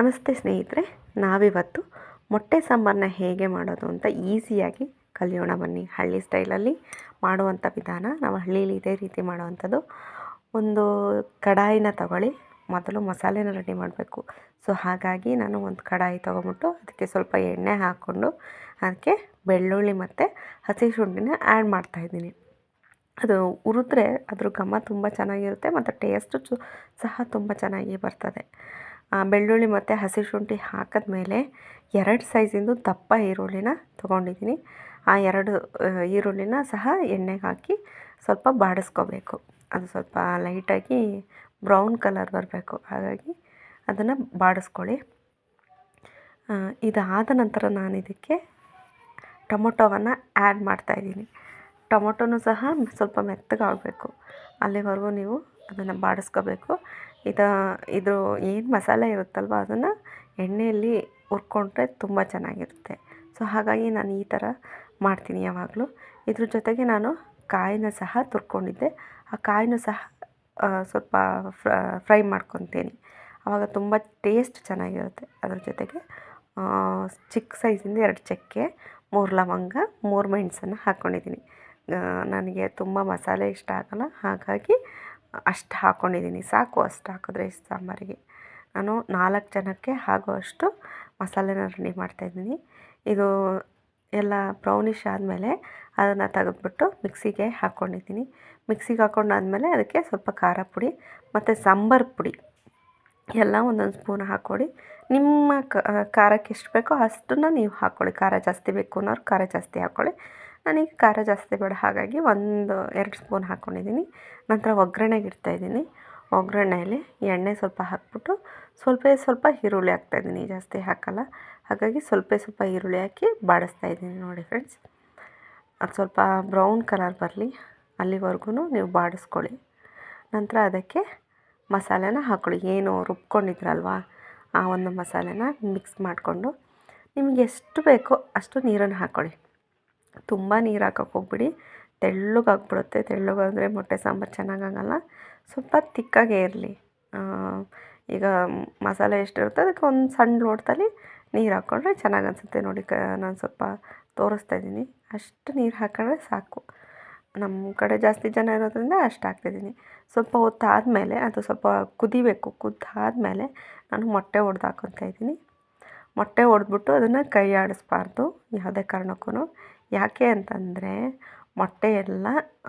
ನಮಸ್ತೆ ಸ್ನೇಹಿತರೆ, ನಾವಿವತ್ತು ಮೊಟ್ಟೆ ಸಾಂಬಾರನ್ನ ಹೇಗೆ ಮಾಡೋದು ಅಂತ ಈಸಿಯಾಗಿ ಕಲಿಯೋಣ ಬನ್ನಿ. ಹಳ್ಳಿ ಸ್ಟೈಲಲ್ಲಿ ಮಾಡುವಂಥ ವಿಧಾನ, ನಾವು ಹಳ್ಳಿಯಲ್ಲಿ ಇದೇ ರೀತಿ ಮಾಡುವಂಥದ್ದು. ಒಂದು ಕಡಾಯಿನ ತಗೊಳ್ಳಿ, ಮೊದಲು ಮಸಾಲೆನ ರೆಡಿ ಮಾಡಬೇಕು. ಸೊ, ಹಾಗಾಗಿ ನಾನು ಒಂದು ಕಡಾಯಿ ತೊಗೊಂಬಿಟ್ಟು ಅದಕ್ಕೆ ಸ್ವಲ್ಪ ಎಣ್ಣೆ ಹಾಕ್ಕೊಂಡು ಅದಕ್ಕೆ ಬೆಳ್ಳುಳ್ಳಿ ಮತ್ತು ಹಸಿ ಶುಂಠಿನ ಆ್ಯಡ್ ಮಾಡ್ತಾಯಿದ್ದೀನಿ ಅದು ಉರಿದ್ರೆ ಅದ್ರ ಘಮ ತುಂಬ ಚೆನ್ನಾಗಿರುತ್ತೆ, ಮತ್ತು ಟೇಸ್ಟು ಸಹ ತುಂಬ ಚೆನ್ನಾಗಿ ಬರ್ತದೆ. ಬೆಳ್ಳುಳ್ಳಿ ಮತ್ತು ಹಸಿ ಶುಂಠಿ ಹಾಕಿದ್ಮೇಲೆ ಎರಡು ಸೈಜಿಂದು ದಪ್ಪ ಈರುಳ್ಳಿನ ತೊಗೊಂಡಿದ್ದೀನಿ. ಆ ಎರಡು ಈರುಳ್ಳಿನ ಸಹ ಎಣ್ಣೆಗೆ ಹಾಕಿ ಸ್ವಲ್ಪ ಬಾಡಿಸ್ಕೋಬೇಕು. ಅದು ಸ್ವಲ್ಪ ಲೈಟಾಗಿ ಬ್ರೌನ್ ಕಲರ್ ಬರಬೇಕು. ಹಾಗಾಗಿ ಅದನ್ನು ಬಾಡಿಸ್ಕೊಳ್ಳಿ. ಇದಾದ ನಂತರ ನಾನು ಇದಕ್ಕೆ ಟೊಮೊಟೊವನ್ನು ಆ್ಯಡ್ ಮಾಡ್ತಾಯಿದ್ದೀನಿ ಟೊಮೊಟೊನೂ ಸಹ ಸ್ವಲ್ಪ ಮೆತ್ತಗಾಗಬೇಕು. ಅಲ್ಲಿವರೆಗೂ ನೀವು ಅದನ್ನು ಬಾಡಿಸ್ಕೋಬೇಕು. ಇದು ಇದು ಏನು ಮಸಾಲೆ ಇರುತ್ತಲ್ವ ಅದನ್ನು ಎಣ್ಣೆಯಲ್ಲಿ ಹುರ್ಕೊಂಡ್ರೆ ತುಂಬ ಚೆನ್ನಾಗಿರುತ್ತೆ. ಸೊ ಹಾಗಾಗಿ ನಾನು ಈ ಥರ ಮಾಡ್ತೀನಿ ಯಾವಾಗಲೂ. ಇದ್ರ ಜೊತೆಗೆ ನಾನು ಕಾಯಿನ ಸಹ ತುರ್ಕೊಂಡಿದ್ದೆ. ಆ ಕಾಯಿನೂ ಸಹ ಸ್ವಲ್ಪ ಫ್ರೈ ಮಾಡ್ಕೊತೀನಿ. ಆವಾಗ ತುಂಬ ಟೇಸ್ಟ್ ಚೆನ್ನಾಗಿರುತ್ತೆ. ಅದ್ರ ಜೊತೆಗೆ ಚಿಕ್ಕ ಸೈಜಿಂದ ಎರಡು ಚಕ್ಕೆ, ಮೂರು ಲವಂಗ, ಮೂರು ಮೆಣಸನ್ನು ಹಾಕ್ಕೊಂಡಿದ್ದೀನಿ ನನಗೆ ತುಂಬ ಮಸಾಲೆ ಇಷ್ಟ ಆಗಲ್ಲ. ಹಾಗಾಗಿ ಅಷ್ಟು ಹಾಕ್ಕೊಂಡಿದ್ದೀನಿ ಸಾಕು ಅಷ್ಟು ಹಾಕಿದ್ರೆ ಇಷ್ಟು ಸಾಂಬಾರಿಗೆ. ನಾನು ನಾಲ್ಕು ಜನಕ್ಕೆ ಆಗುವಷ್ಟು ಮಸಾಲೆನ ರೆಡಿ ಮಾಡ್ತಾಯಿದ್ದೀನಿ ಇದು ಎಲ್ಲ ಬ್ರೌನಿಷ್ ಆದಮೇಲೆ ಅದನ್ನು ತೆಗೆದ್ಬಿಟ್ಟು ಮಿಕ್ಸಿಗೆ ಹಾಕ್ಕೊಂಡಿದ್ದೀನಿ ಮಿಕ್ಸಿಗೆ ಹಾಕ್ಕೊಂಡಾದಮೇಲೆ ಅದಕ್ಕೆ ಸ್ವಲ್ಪ ಖಾರ ಪುಡಿ ಮತ್ತು ಸಾಂಬಾರು ಪುಡಿ ಎಲ್ಲ ಒಂದೊಂದು ಸ್ಪೂನ್ ಹಾಕ್ಕೊಡಿ. ನಿಮ್ಮ ಖಾರಕ್ಕೆ ಎಷ್ಟು ಬೇಕೋ ಅಷ್ಟನ್ನು ನೀವು ಹಾಕ್ಕೊಳ್ಳಿ. ಖಾರ ಜಾಸ್ತಿ ಬೇಕು ಅನ್ನೋರು ಖಾರ ಜಾಸ್ತಿ ಹಾಕ್ಕೊಳ್ಳಿ. ನನಗೆ ಖಾರ ಜಾಸ್ತಿ ಬೇಡ. ಹಾಗಾಗಿ ಒಂದು ಎರಡು ಸ್ಪೂನ್ ಹಾಕ್ಕೊಂಡಿದ್ದೀನಿ ನಂತರ ಒಗ್ಗರಣೆಗೆ ಇಡ್ತಾಯಿದ್ದೀನಿ ಒಗ್ಗರಣೆಯಲ್ಲಿ ಎಣ್ಣೆ ಸ್ವಲ್ಪ ಹಾಕ್ಬಿಟ್ಟು ಸ್ವಲ್ಪ ಸ್ವಲ್ಪ ಈರುಳ್ಳಿ ಹಾಕ್ತಾಯಿದ್ದೀನಿ ಜಾಸ್ತಿ ಹಾಕಲ್ಲ. ಹಾಗಾಗಿ ಸ್ವಲ್ಪ ಸ್ವಲ್ಪ ಈರುಳ್ಳಿ ಹಾಕಿ ಬಾಡಿಸ್ತಾಯಿದ್ದೀನಿ ನೋಡಿ ಫ್ರೆಂಡ್ಸ್. ಅದು ಸ್ವಲ್ಪ ಬ್ರೌನ್ ಕಲರ್ ಬರಲಿ ಅಲ್ಲಿವರೆಗೂ ನೀವು ಬಾಡಿಸ್ಕೊಳ್ಳಿ. ನಂತರ ಅದಕ್ಕೆ ಮಸಾಲೆನ ಹಾಕ್ಕೊಳ್ಳಿ ಏನು ರುಬ್ಕೊಂಡಿದ್ರಲ್ವ ಆ ಒಂದು ಮಸಾಲೆನ ಮಿಕ್ಸ್ ಮಾಡಿಕೊಂಡು ನಿಮಗೆ ಎಷ್ಟು ಬೇಕೋ ಅಷ್ಟು ನೀರನ್ನು ಹಾಕ್ಕೊಳ್ಳಿ ತುಂಬ ನೀರು ಹಾಕೋಕೆ ಹೋಗ್ಬಿಡಿ. ತೆಳ್ಳಗಾಗ್ಬಿಡುತ್ತೆ ತೆಳ್ಳಗಾದರೆ ಮೊಟ್ಟೆ ಸಾಂಬಾರು ಚೆನ್ನಾಗಾಗಲ್ಲ. ಸ್ವಲ್ಪ ತಿಕ್ಕಾಗೇ ಇರಲಿ. ಈಗ ಮಸಾಲೆ ಎಷ್ಟಿರುತ್ತೆ ಅದಕ್ಕೆ ಒಂದು ಸಣ್ಣ ಲೋಟದಲ್ಲಿ ನೀರು ಹಾಕ್ಕೊಂಡ್ರೆ ಚೆನ್ನಾಗಿ ಅನಿಸುತ್ತೆ ನೋಡಿ ಕ, ನಾನು ಸ್ವಲ್ಪ ತೋರಿಸ್ತಾ ಇದ್ದೀನಿ. ಅಷ್ಟು ನೀರು ಹಾಕೊಂಡ್ರೆ ಸಾಕು. ನಮ್ಮ ಕಡೆ ಜಾಸ್ತಿ ಜನ ಇರೋದ್ರಿಂದ ಅಷ್ಟು ಹಾಕ್ತಿದ್ದೀನಿ ಸ್ವಲ್ಪ ಹೊತ್ತು ಆದಮೇಲೆ ಅದು ಸ್ವಲ್ಪ ಕುದಿಬೇಕು. ಕುದ್ದಾದಮೇಲೆ ನಾನು ಮೊಟ್ಟೆ ಒಡೆದು ಹಾಕ್ಕೊತಾ ಇದ್ದೀನಿ. ಮೊಟ್ಟೆ ಒಡೆದ್ಬಿಟ್ಟು ಅದನ್ನು ಕೈ ಆಡಿಸ್ಬಾರ್ದು ಯಾವುದೇ ಕಾರಣಕ್ಕೂ ಯಾಕೆ ಅಂತಂದರೆ ಮೊಟ್ಟೆ ಎಲ್ಲ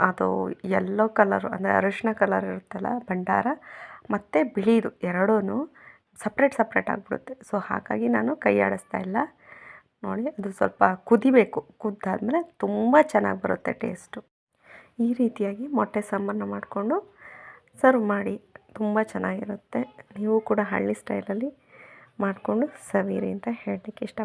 ಅದು ಯೆಲ್ಲೋ ಕಲರು ಅಂದರೆ ಅರಿಶಿನ ಕಲರ್ ಇರುತ್ತಲ್ಲ, ಭಂಡಾರ ಮತ್ತು ಬಿಳಿದು ಎರಡೂ ಸಪ್ರೇಟ್ ಸಪ್ರೇಟ್ ಆಗಿಬಿಡುತ್ತೆ. ಸೊ ಹಾಗಾಗಿ ನಾನು ಕೈ ಆಡಿಸ್ತಾ ಇಲ್ಲ. ನೋಡಿ, ಅದು ಸ್ವಲ್ಪ ಕುದಿಬೇಕು. ಕುದ್ದಾದಮೇಲೆ ತುಂಬ ಚೆನ್ನಾಗಿ ಬರುತ್ತೆ ಟೇಸ್ಟು ಈ ರೀತಿಯಾಗಿ ಮೊಟ್ಟೆ ಸಾಂಬಾರನ್ನ ಮಾಡಿಕೊಂಡು ಸರ್ವ್ ಮಾಡಿ. ತುಂಬ ಚೆನ್ನಾಗಿರುತ್ತೆ. ನೀವು ಕೂಡ ಹಳ್ಳಿ ಸ್ಟೈಲಲ್ಲಿ ಮಾಡಿಕೊಂಡು ಸವಿಯಿರಿ ಅಂತ ಹೇಳಲಿಕ್ಕೆ ಇಷ್ಟ